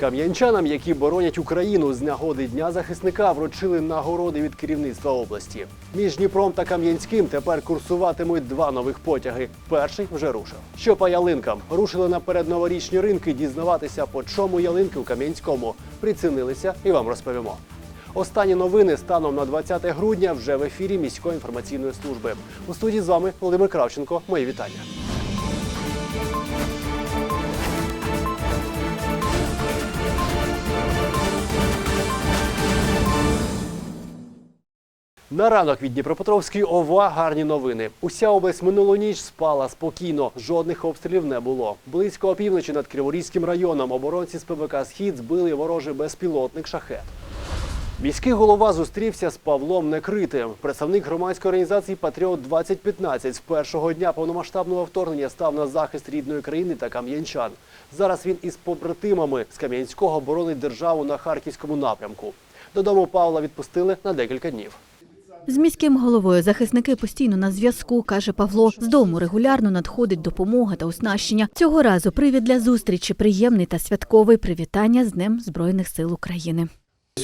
Кам'янчанам, які боронять Україну з нагоди Дня захисника, вручили нагороди від керівництва області. Між Дніпром та Кам'янським тепер курсуватимуть два нових потяги. Перший вже рушив. Що по ялинкам рушили на передноворічні ринки дізнаватися, по чому ялинки у Кам'янському. Прицінилися і вам розповімо. Останні новини станом на 20 грудня вже в ефірі міської інформаційної служби. У студії з вами Володимир Кравченко. Мої вітання. На ранок від Дніпропетровської ОВА гарні новини. Уся область минулу ніч спала спокійно, жодних обстрілів не було. Близько опівночі над Криворізьким районом оборонці з ПВК Схід збили ворожий безпілотник шахет. Міський голова зустрівся з Павлом Некритим. Представник громадської організації Патріот 2015 з першого дня повномасштабного вторгнення став на захист рідної країни та кам'янчан. Зараз він із побратимами з Кам'янського боронить державу на харківському напрямку. Додому Павла відпустили на декілька днів. З міським головою захисники постійно на зв'язку, каже Павло. З дому регулярно надходить допомога та оснащення. Цього разу привід для зустрічі приємний та святковий привітання з Днем Збройних сил України.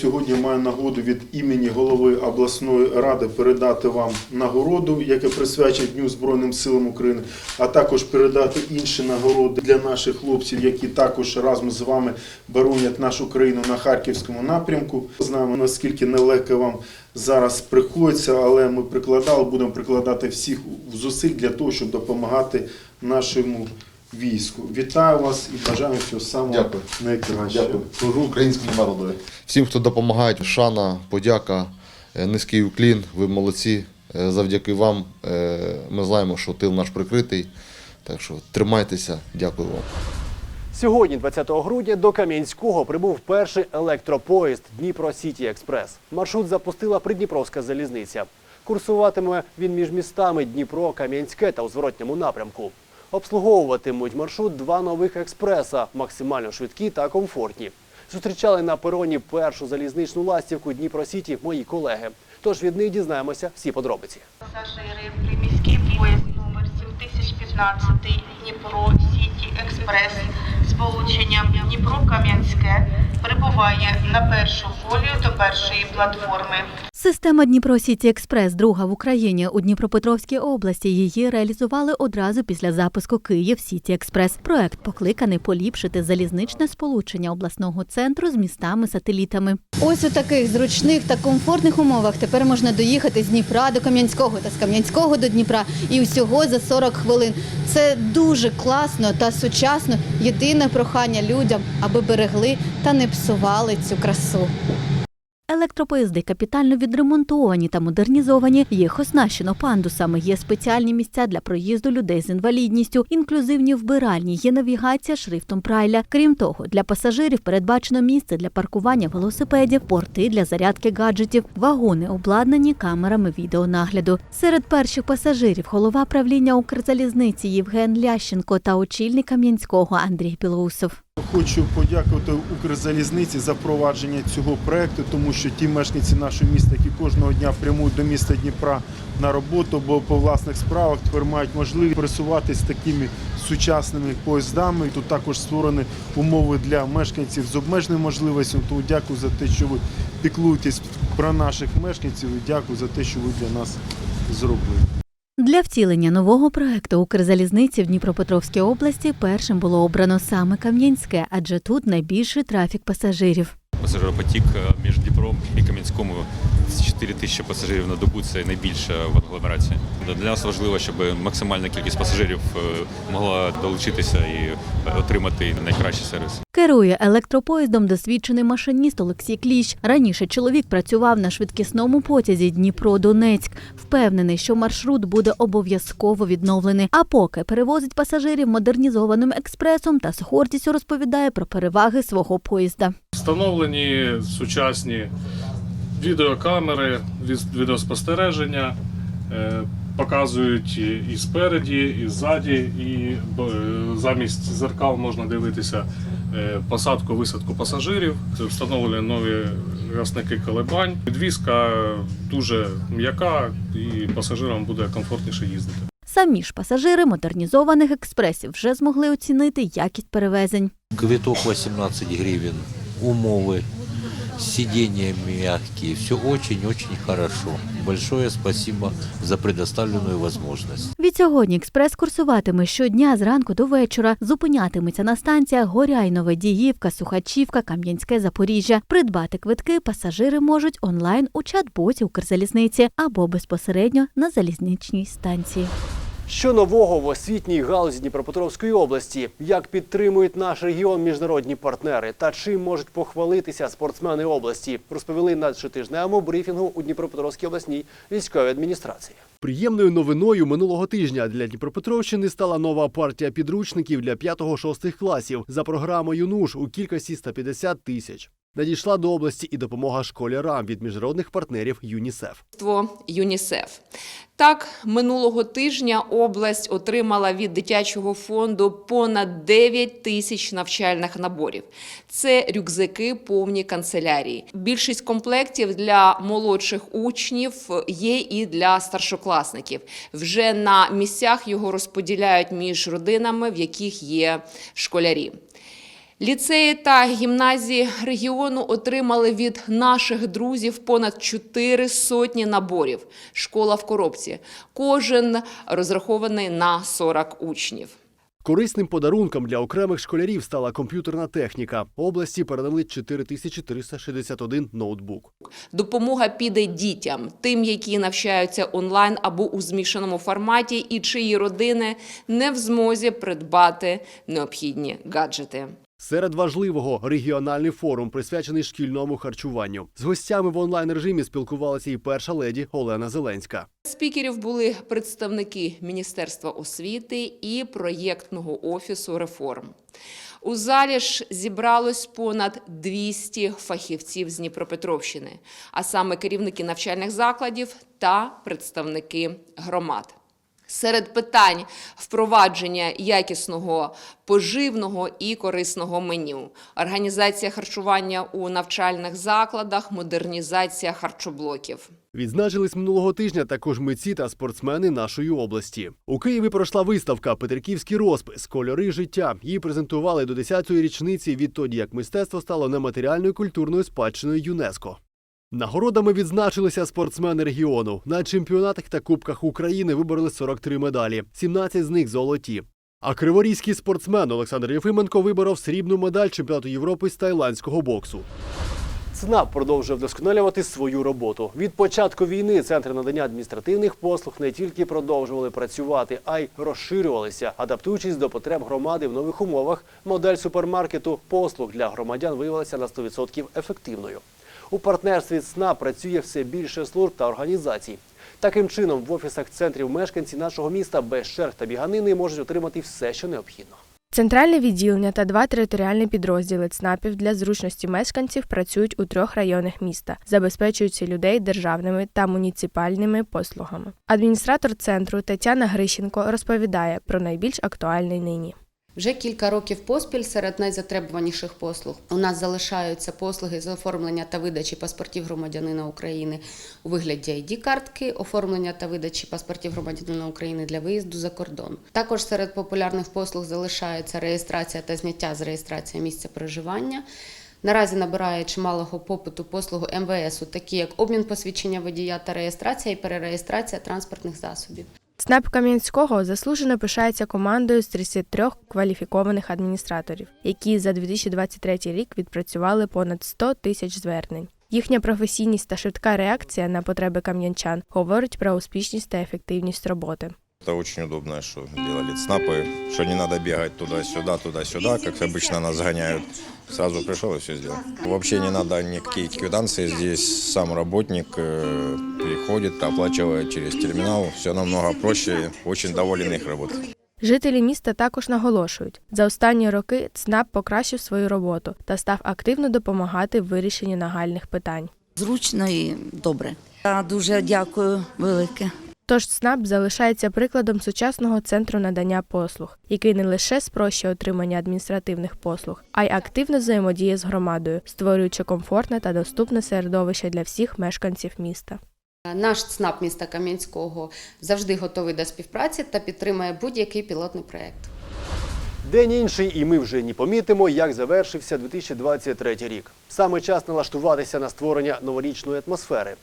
Сьогодні маю нагоду від імені голови обласної ради передати вам нагороду, яка присвячена Дню Збройним силам України, а також передати інші нагороди для наших хлопців, які також разом з вами боронять нашу країну на харківському напрямку. Знаємо наскільки нелегко вам зараз приходиться, але ми прикладали, будемо прикладати всіх зусиль для того, щоб допомагати нашому війську. Вітаю вас і бажаю всього самого Дякую. найкращого. Дякую. Служу українському народові. Всім, хто допомагає, шана, подяка, е, низький уклін. Ви молодці. Е, Завдяки вам е, ми знаємо, що тил наш прикритий. Так що тримайтеся. Дякую вам. Сьогодні, 20 грудня, до Кам'янського прибув перший електропоїзд Дніпро Сіті Експрес. Маршрут запустила Придніпровська залізниця. Курсуватиме він між містами Дніпро, Кам'янське та у зворотньому напрямку. Обслуговуватимуть маршрут два нових експреса, максимально швидкі та комфортні. Зустрічали на пероні першу залізничну ластівку Дніпро Сіті мої колеги. Тож від них дізнаємося всі подробиці. Пасажири, приміський поїзд номер 7015 Дніпро Сіті Експрес з полученням Дніпро-Кам'янське прибуває на першу колію до першої платформи. Система Дніпро Сіті Експрес, друга в Україні у Дніпропетровській області. Її реалізували одразу після запуску Київ Сіті Експрес. Проект покликаний поліпшити залізничне сполучення обласного центру з містами-сателітами. Ось у таких зручних та комфортних умовах тепер можна доїхати з Дніпра до Кам'янського та з Кам'янського до Дніпра і усього за 40 хвилин. Це дуже класно та сучасно. Єдине прохання людям, аби берегли та не псували цю красу. Електропоїзди капітально відремонтовані та модернізовані. Їх оснащено пандусами. Є спеціальні місця для проїзду людей з інвалідністю, інклюзивні вбиральні, є навігація шрифтом Прайля. Крім того, для пасажирів передбачено місце для паркування велосипедів, порти для зарядки гаджетів, вагони обладнані камерами відеонагляду. Серед перших пасажирів голова правління Укрзалізниці Євген Лященко та очільник Кам'янського Андрій Білоусов. Хочу подякувати Укрзалізниці за впровадження цього проекту, тому що ті мешканці нашого міста, які кожного дня прямують до міста Дніпра на роботу, або по власних справах тепер мають можливість пересуватися такими сучасними поїздами. Тут також створені умови для мешканців з обмеженими можливостями. Тому дякую за те, що ви піклуєтесь про наших мешканців. і Дякую за те, що ви для нас зробили. Для втілення нового проекту Укрзалізниці в Дніпропетровській області першим було обрано саме Кам'янське, адже тут найбільший трафік пасажирів. Пасажиропотік е, між Дніпром і Кам'янському 4 тисячі пасажирів на добу це найбільше в агломерації. Для нас важливо, щоб максимальна кількість пасажирів е, могла долучитися і отримати найкращий сервіс. Керує електропоїздом досвідчений машиніст Олексій Кліщ. Раніше чоловік працював на швидкісному потязі Дніпро-Донецьк. Впевнений, що маршрут буде обов'язково відновлений. А поки перевозить пасажирів модернізованим експресом та з гордістю розповідає про переваги свого поїзда. Встановлені сучасні відеокамери, відеоспостереження, е, показують і- спереді, і ззаді, і е, замість зеркал можна дивитися е, посадку, висадку пасажирів. Встановлені нові гасники колебань. Підвізка дуже м'яка і пасажирам буде комфортніше їздити. Самі ж пасажири модернізованих експресів вже змогли оцінити якість перевезень. Квиток 18 гривен, умовы, сиденья мягкие. Все очень-очень хорошо. Большое спасибо за предоставленную возможность. Відсьогодні експрес курсуватиме щодня зранку до вечора. Зупинятиметься на станціях Горяйнове, Діївка, Сухачівка, Кам'янське, Запоріжжя. Придбати квитки пасажири можуть онлайн у чат-боті Укрзалізниці або безпосередньо на залізничній станції. Що нового в освітній галузі Дніпропетровської області? Як підтримують наш регіон міжнародні партнери? Та чим можуть похвалитися спортсмени області? Розповіли на щотижневому брифінгу у Дніпропетровській обласній військовій адміністрації. Приємною новиною минулого тижня для Дніпропетровщини стала нова партія підручників для 5-6 класів за програмою НУШ у кількості 150 тисяч. Надійшла до області і допомога школярам від міжнародних партнерів ЮНІСЕФ. ЮНІСЕФ. Так, минулого тижня область отримала від дитячого фонду понад 9 тисяч навчальних наборів. Це рюкзаки повні канцелярії. Більшість комплектів для молодших учнів є і для старшокласників. Вже на місцях його розподіляють між родинами, в яких є школярі. Ліцеї та гімназії регіону отримали від наших друзів понад 4 сотні наборів. Школа в коробці. Кожен розрахований на 40 учнів. Корисним подарунком для окремих школярів стала комп'ютерна техніка. Області передали 4361 ноутбук. Допомога піде дітям, тим, які навчаються онлайн або у змішаному форматі, і чиї родини не в змозі придбати необхідні гаджети. Серед важливого регіональний форум, присвячений шкільному харчуванню. З гостями в онлайн режимі спілкувалася і перша леді Олена Зеленська. Спікерів були представники Міністерства освіти і проєктного офісу реформ. У залі ж зібралось понад 200 фахівців з Дніпропетровщини, а саме керівники навчальних закладів та представники громад. Серед питань впровадження якісного поживного і корисного меню, організація харчування у навчальних закладах, модернізація харчоблоків. Відзначились минулого тижня також митці та спортсмени нашої області. У Києві пройшла виставка Петриківський розпис Кольори життя. Її презентували до 10-ї річниці відтоді, як мистецтво стало нематеріальною культурною спадщиною ЮНЕСКО. Нагородами відзначилися спортсмени регіону. На чемпіонатах та кубках України вибороли 43 медалі, 17 з них золоті. А криворізький спортсмен Олександр Єфименко виборов срібну медаль чемпіонату Європи з тайландського боксу. ЦНАП продовжує вдосконалювати свою роботу. Від початку війни центри надання адміністративних послуг не тільки продовжували працювати, а й розширювалися, адаптуючись до потреб громади в нових умовах. Модель супермаркету послуг для громадян виявилася на 100% ефективною. У партнерстві з ЦНАП працює все більше служб та організацій. Таким чином, в офісах центрів мешканці нашого міста без черг та біганини можуть отримати все, що необхідно. Центральне відділення та два територіальні підрозділи ЦНАПів для зручності мешканців працюють у трьох районах міста, забезпечуючи людей державними та муніципальними послугами. Адміністратор центру Тетяна Грищенко розповідає про найбільш актуальний нині. Вже кілька років поспіль серед найзатребуваніших послуг у нас залишаються послуги з оформлення та видачі паспортів громадянина України у вигляді ID-картки, оформлення та видачі паспортів громадянина України для виїзду за кордон. Також серед популярних послуг залишаються реєстрація та зняття з реєстрації місця проживання. Наразі набирає чималого попиту послугу МВСу, такі як обмін посвідчення водія та реєстрація і перереєстрація транспортних засобів. ЦНАП Кам'янського заслужено пишається командою з 33 кваліфікованих адміністраторів, які за 2023 рік відпрацювали понад 100 тисяч звернень. Їхня професійність та швидка реакція на потреби кам'янчан говорить про успішність та ефективність роботи. Это очень удобно, что делали ЦНАПы, что не надо бегать туда-сюда, туда-сюда, как обычно нас гоняют. Сразу пришел и все сделал. Вообще не надо никакие квитанции, здесь сам работник э, приходит, оплачивает через терминал. Все намного проще, очень доволен их работой. Жителі міста також наголошують, за останні роки ЦНАП покращив свою роботу та став активно допомагати в вирішенні нагальних питань. Зручно і добре. Я дуже дякую велике. Тож ЦНАП залишається прикладом сучасного центру надання послуг, який не лише спрощує отримання адміністративних послуг, а й активно взаємодіє з громадою, створюючи комфортне та доступне середовище для всіх мешканців міста. Наш ЦНАП міста Кам'янського завжди готовий до співпраці та підтримує будь-який пілотний проєкт. День інший, і ми вже не помітимо, як завершився 2023 рік. Саме час налаштуватися на створення новорічної атмосфери.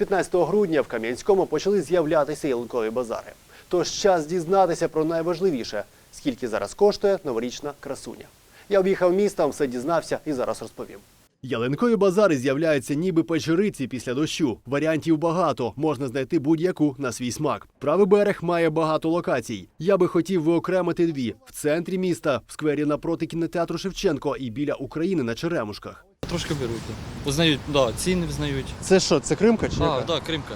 З 15 грудня в Кам'янському почали з'являтися ялинкові базари. Тож час дізнатися про найважливіше, скільки зараз коштує новорічна красуня. Я об'їхав містом, все дізнався і зараз розповім. Ялинкові базари з'являються ніби печериці після дощу. Варіантів багато, можна знайти будь-яку на свій смак. Правий берег має багато локацій. Я би хотів виокремити дві в центрі міста, в сквері напроти кінотеатру Шевченко і біля України на Черемушках. Трошки беруть. Узнають, да, ціни взнають. Це що, це Кримка чи А, да, Кримка.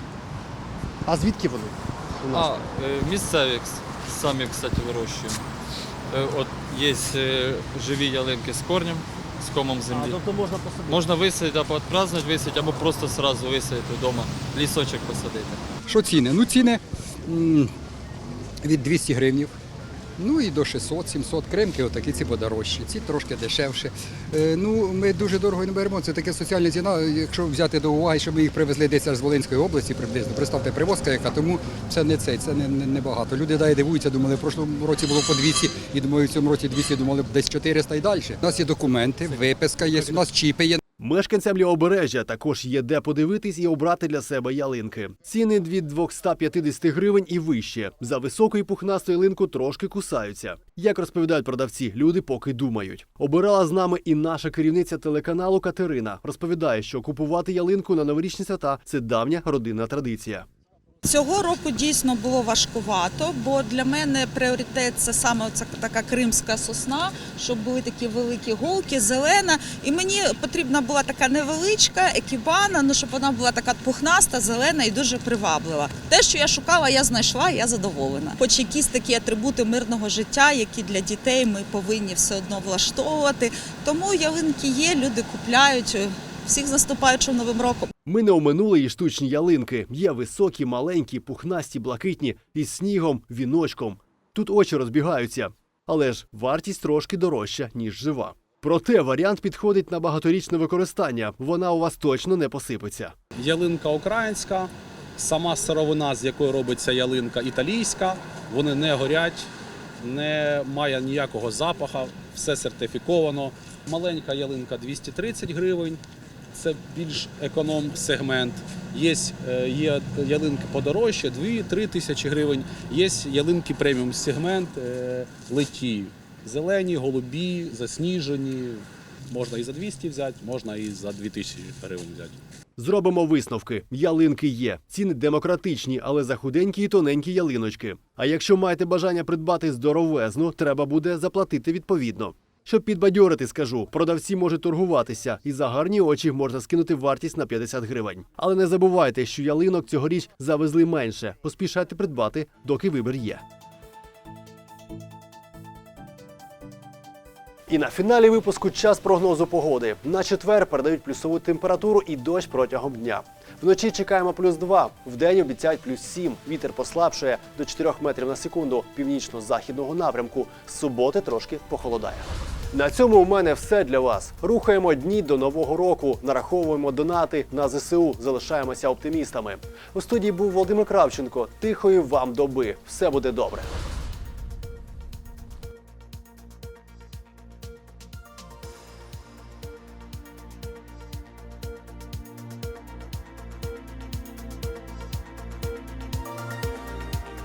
а звідки вони? А, е, місцеві кс- самі, кстати, вирощуємо. Е, От є е, живі ялинки з корнем, з комом землі. тобто можна посадити. Можна висадити, або відпразднувати висадити, або просто одразу висадити вдома, лісочок посадити. Що ціни? Ну ціни м, від 200 гривнів. Ну і до 600-700 кремки, отакі ці подорожчі, ці трошки дешевше. Е, ну, ми дуже дорого не беремо. Це таке соціальна ціна. Якщо взяти до уваги, що ми їх привезли десь аж з Волинської області приблизно. Представте, привозка яка, тому це не це, це не, не, не багато. Люди дай дивуються, думали, в прошлому році було по 200, і думаю, в цьому році 200, думали десь 400 і далі. У нас є документи, виписка є, у нас чіпи є. Мешканцям лівобережжя також є де подивитись і обрати для себе ялинки. Ціни від 250 гривень і вище. За високу і пухнасту трошки кусаються. Як розповідають продавці, люди поки думають. Обирала з нами і наша керівниця телеканалу Катерина. Розповідає, що купувати ялинку на новорічні свята це давня родинна традиція. Цього року дійсно було важкувато, бо для мене пріоритет це саме оця така кримська сосна, щоб були такі великі голки, зелена. І мені потрібна була така невеличка екібана, ну щоб вона була така пухнаста, зелена і дуже приваблива. Те, що я шукала, я знайшла, я задоволена. Хоч якісь такі атрибути мирного життя, які для дітей ми повинні все одно влаштовувати. Тому ялинки є, люди купляють. Всіх з наступаючим новим роком. Ми не оминули і штучні ялинки. Є високі, маленькі, пухнасті, блакитні, із снігом, віночком. Тут очі розбігаються. Але ж вартість трошки дорожча, ніж жива. Проте варіант підходить на багаторічне використання. Вона у вас точно не посипеться. Ялинка українська, сама сировина, з якої робиться ялинка італійська. Вони не горять, не має ніякого запаха, все сертифіковано. Маленька ялинка 230 гривень. Це більш економ сегмент. Є, е, є ялинки подорожче, 2-3 тисячі гривень. Є ялинки преміум сегмент, е, леті. Зелені, голубі, засніжені. Можна і за 200 взяти, можна і за 2000 гривень взяти. Зробимо висновки. Ялинки є. Ціни демократичні, але за худенькі і тоненькі ялиночки. А якщо маєте бажання придбати здоровезну, треба буде заплатити відповідно. Щоб підбадьорити, скажу, продавці можуть торгуватися, і за гарні очі можна скинути вартість на 50 гривень. Але не забувайте, що ялинок цьогоріч завезли менше. Поспішайте придбати, доки вибір є. І на фіналі випуску час прогнозу погоди. На четвер передають плюсову температуру і дощ протягом дня. Вночі чекаємо плюс 2, вдень обіцяють плюс 7. Вітер послабшує до 4 метрів на секунду північно-західного напрямку. З суботи трошки похолодає. На цьому у мене все для вас. Рухаємо дні до нового року, нараховуємо донати на ЗСУ, залишаємося оптимістами. У студії був Володимир Кравченко. Тихої вам доби. Все буде добре.